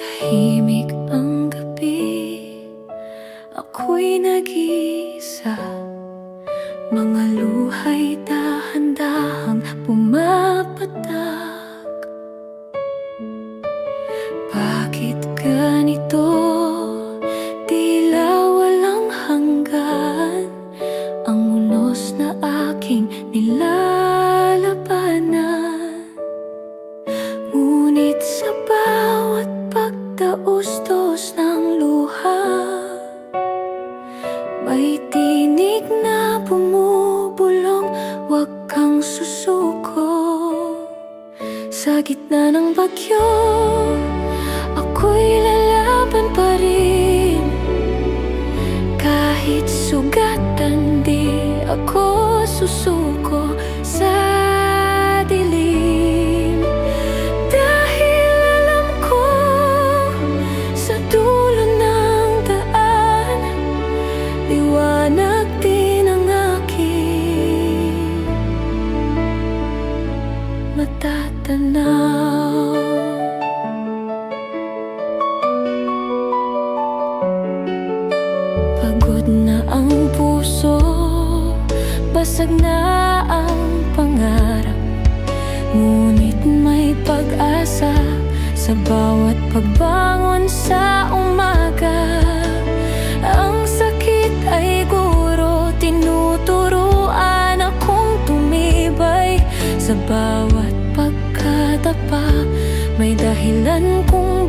Tahimik ang gabi. Ako'y nag-iisa. Mga luhay dahan-dahang pumapatak. Ganito? Tila walang hanggan. Ang na aking nilalabanan May tinig na bumubulong Huwag kang susuko. Sa gitna ng bagyo Ako'y lalaban pa rin. Kahit sugatan di ako susuko matatanaw Pagod na ang puso Basag na ang pangarap. Ngunit may pag-asa Sa bawat pagbangon sa umaga. Ang sakit ay guro Tinuturuan akong tumibay Sa bawat pagkadapa May dahilan kung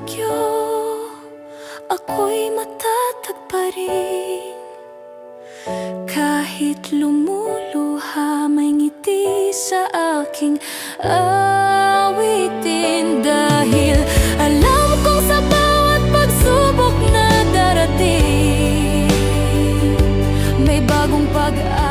bagyo Ako'y matatag pa rin Kahit lumuluha may ngiti sa aking awitin. Dahil alam kong sa bawat pagsubok na darating May bagong pag-aaral